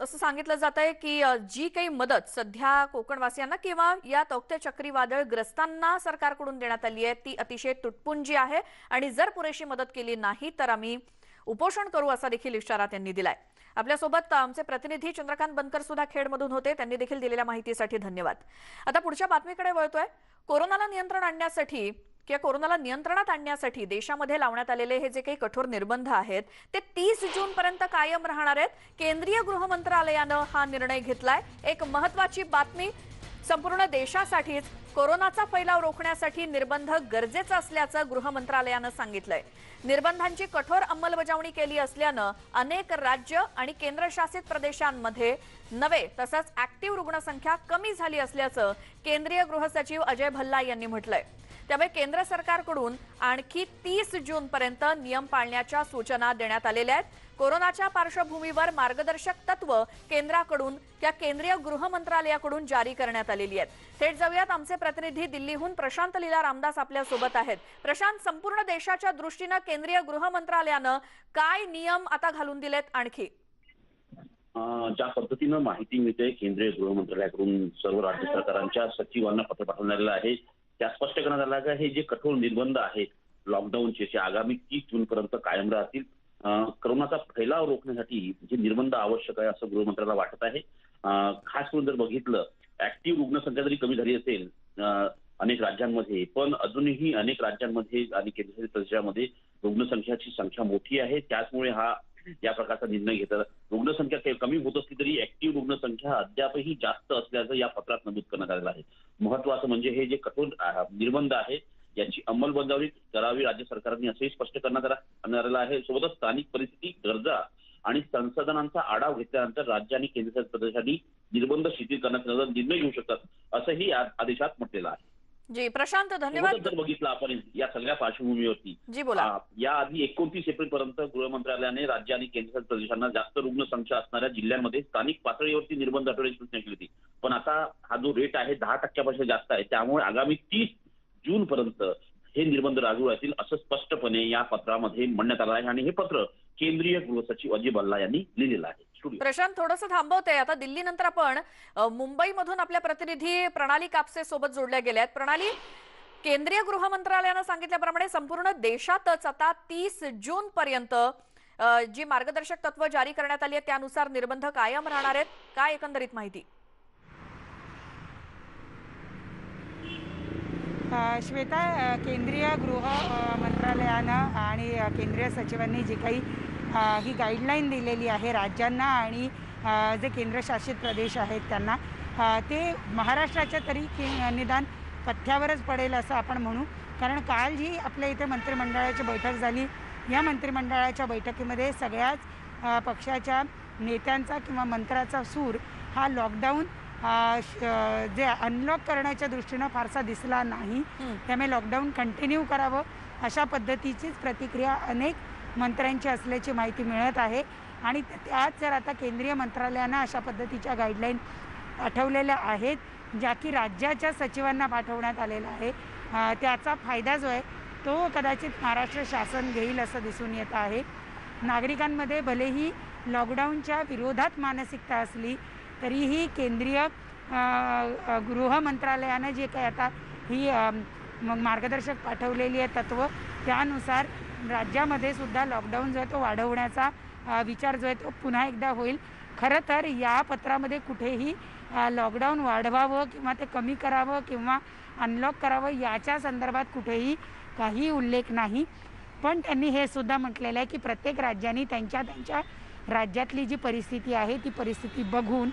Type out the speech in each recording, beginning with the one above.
असं सांगितलं जात आहे की जी काही मदत सध्या कोकणवासियांना किंवा या तौक्ते चक्रीवादळग्रस्तांना सरकारकडून देण्यात आली आहे ती अतिशय तुटपुंजी आहे आणि जर पुरेशी मदत केली नाही तर आम्ही उपोषण करू असा देखील इशारा त्यांनी दिलाय. आपल्यासोबत आमचे प्रतिनिधी चंद्रकांत बनकर सुद्धा खेडमधून होते त्यांनी देखील दिलेल्या माहितीसाठी धन्यवाद. आता पुढच्या बातमीकडे वळतोय. कोरोनाला नियंत्रण आणण्यासाठी किंवा कोरोनाला नियंत्रणात आणण्यासाठी देशामध्ये लावण्यात आलेले हे जे काही कठोर निर्बंध आहेत ते तीस जून पर्यंत कायम राहणार आहेत. केंद्रीय गृह मंत्रालयानं हा निर्णय घेतलाय. एक महत्वाची बातमी संपूर्ण देशासाठीच कोरोनाचा फैलाव रोखण्यासाठी निर्बंध गरजेचं असल्याचं गृह मंत्रालयानं सांगितलंय. निर्बंधांची कठोर अंमलबजावणी केली असल्यानं अनेक राज्य आणि केंद्रशासित प्रदेशांमध्ये नवे तसंच ऍक्टिव्ह रुग्णसंख्या कमी झाली असल्याचं केंद्रीय गृह सचिव अजय भल्ला यांनी म्हटलंय. त्यामुळे केंद्र सरकारकडून आणखी तीस जून पर्यंत नियम पाळण्याच्या सूचना देण्यात आलेल्या आहेत. कोरोनाच्या पार्श्वभूमीवर मार्गदर्शक तत्व केंद्राकडून त्या केंद्रीय गृह मंत्रालयाकडून जारी करण्यात आलेली आहेत. थेट जाऊयात. आमचे प्रतिनिधी दिल्लीहून प्रशांत लीला रामदास आपल्यासोबत आहेत. प्रशांत संपूर्ण देशाच्या दृष्टीनं केंद्रीय गृह मंत्रालयानं काय नियम आता घालून दिलेत आणखी? ज्या पद्धतीनं माहिती मिळते केंद्रीय गृह मंत्रालयाकडून सर्व राज्य सरकारांच्या सचिवांना पत्र पाठवण्यात आलेलं आहे. त्या स्पष्ट करण्यात आला का हे जे कठोर निर्बंध आहेत लॉकडाऊनचे ते आगामी तीस जून पर्यंत कायम राहतील करोनाचा कोरोनाचा फैलाव रोखण्यासाठी जे निर्बंध आवश्यक आहे असं गृहमंत्र्याला वाटत आहे. खास करून जर बघितलं ऍक्टिव्ह रुग्णसंख्या जरी कमी झाली असेल अं, अनेक राज्यांमध्ये पण अजूनही अनेक राज्यांमध्ये आणि केंद्रशासित प्रदेशामध्ये रुग्णसंख्याची संख्या मोठी आहे. त्याचमुळे हा या प्रकारचा निर्णय घेतला रुग्णसंख्या कमी होत असली तरी ऍक्टिव्ह रुग्णसंख्या अद्यापही जास्त असल्याचं या पत्रात नमूद करण्यात आलेलं आहे. महत्वाचं म्हणजे हे जे कठोर निर्बंध आहे याची अंमलबजावणी करावी राज्य सरकारने असंही स्पष्ट करण्यात आहे. सोबतच स्थानिक परिस्थिती गरजा आणि संसाधनांचा आढावा घेतल्यानंतर राज्य आणि केंद्रशासित प्रदेशांनी निर्बंध शिथिल करण्याचा निर्णय घेऊ शकतात असंही या आदेशात म्हटलेलं आहे. जी प्रशांत धन्यवाद. जर बघितलं आपण या सगळ्या पार्श्वभूमीवरती. जी बोला. आ, याआधी एकोणतीस एप्रिल पर्यंत गृह मंत्रालयाने राज्य आणि केंद्रशासित प्रदेशांना जास्त रुग्णसंख्या असणाऱ्या जिल्ह्यांमध्ये स्थानिक पातळीवरती निर्बंध हटवण्याची सूचना केली होती. पण आता हा जो रेट आहे दहा टक्क्यापेक्षा जास्त आहे. त्यामुळे आगामी तीस जून पर्यंत हे निर्बंध लागू राहतील असं स्पष्टपणे या पत्रामध्ये म्हणण्यात आलं आहे. आणि हे पत्र केंद्रीय गृह सचिव अजय भल्ला यांनी लिहिलेलं आहे. प्रशांत थोडंसं थांबवते. आता दिल्ली नंतर आपण मुंबईमधून आपल्या प्रतिनिधी प्रणाली कापसे सोबत जोडल्या गेल्या आहेत. प्रणाली केंद्रीय गृह मंत्रालयानं सांगितल्याप्रमाणे संपूर्ण देशातच आता तीस जून पर्यंत जी मार्गदर्शक तत्व जारी करण्यात आली आहेत त्यानुसार निर्बंध कायम राहणार आहेत. काय एकंदरीत माहिती? अ, श्वेता केंद्रीय गृह मंत्रालयानं आणि केंद्रीय सचिवांनी जी काही ही गाईडलाईन दिलेली आहे राज्यांना आणि जे केंद्रशासित प्रदेश आहेत त्यांना. ते महाराष्ट्राच्या तरी कि निदान पथ्यावरच पडेल असं आपण म्हणू. कारण काल जी आपल्या इथे मंत्रिमंडळाची बैठक झाली. या मंत्रिमंडळाच्या बैठकीमध्ये सगळ्याच पक्षाच्या नेत्यांचा किंवा मंत्र्याचा सूर हा लॉकडाऊन जे अनलॉक करण्याच्या दृष्टीनं फारसा दिसला नाही. त्यामुळे लॉकडाऊन कंटिन्यू करावं अशा पद्धतीचीच प्रतिक्रिया अनेक मंत्र्यांची असल्याची माहिती मिळत आहे. आणि त्यात जर आता केंद्रीय मंत्रालयानं अशा पद्धतीच्या गाईडलाईन पाठवलेल्या आहेत ज्या की राज्याच्या सचिवांना पाठवण्यात आलेला आहे. त्याचा फायदा जो आहे तो कदाचित महाराष्ट्र शासन घेईल असं दिसून येत आहे. नागरिकांमध्ये भलेही लॉकडाऊनच्या विरोधात मानसिकता असली तरीही केंद्रीय गृह मंत्रालयानं जे काही आता ही मार्गदर्शक पाठवलेली आहे तत्व त्यानुसार राज्यामध्ये सुद्धा लॉकडाऊन जो आहे तो वाढवण्याचा विचार जो आहे तो पुन्हा एकदा होईल. खरं तर या पत्रामध्ये कुठेही लॉकडाऊन वाढवावं किंवा ते कमी करावं किंवा अनलॉक करावं याच्या संदर्भात कुठेही काही उल्लेख नाही. पण त्यांनी हे सुद्धा म्हटलेलं आहे की प्रत्येक राज्यांनी त्यांच्या त्यांच्या राज्यातली जी परिस्थिती आहे ती परिस्थिती बघून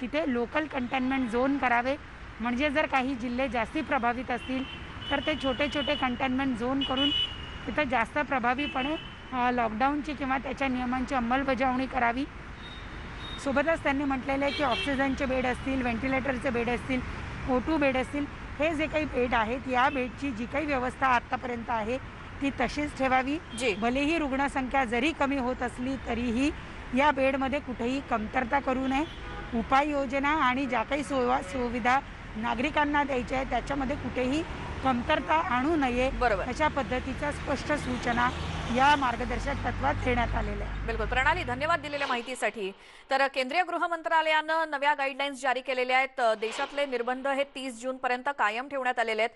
तिथे लोकल कंटेनमेंट झोन करावे. म्हणजे जर काही जिल्हे जास्ती प्रभावित असतील तर ते छोटे छोटे कंटेनमेंट झोन करून तिथं जास्त प्रभावीपणे लॉकडाऊनची किंवा त्याच्या नियमांची अंमलबजावणी करावी. सोबतच त्यांनी म्हटलेलं आहे की ऑक्सिजनचे बेड असतील व्हेंटिलेटरचे बेड असतील ओ टू बेड असतील हे जे काही बेड आहेत या बेडची जी काही व्यवस्था आत्तापर्यंत आहे ती तशीच ठेवावी. भलेही रुग्णसंख्या जरी कमी होत असली तरीही या बेडमध्ये कुठेही कमतरता करू नये. उपाययोजना आणि ज्या काही सोवा सुविधा नागरिकांना द्यायच्या आहेत त्याच्यामध्ये कुठेही कमतरता आणू नये बरोबर. अशा पद्धतीच्या स्पष्ट सूचना या मार्गदर्शक तत्वात देण्यात आलेले आहे बिलकुल. प्रणाली धन्यवाद दिलेल्या माहितीसाठी. तर केंद्रीय गृह मंत्रालयानं नव्या गाईडलाईन्स जारी केलेल्या आहेत. देशातले निर्बंध हे तीस जून पर्यंत कायम ठेवण्यात आलेले आहेत.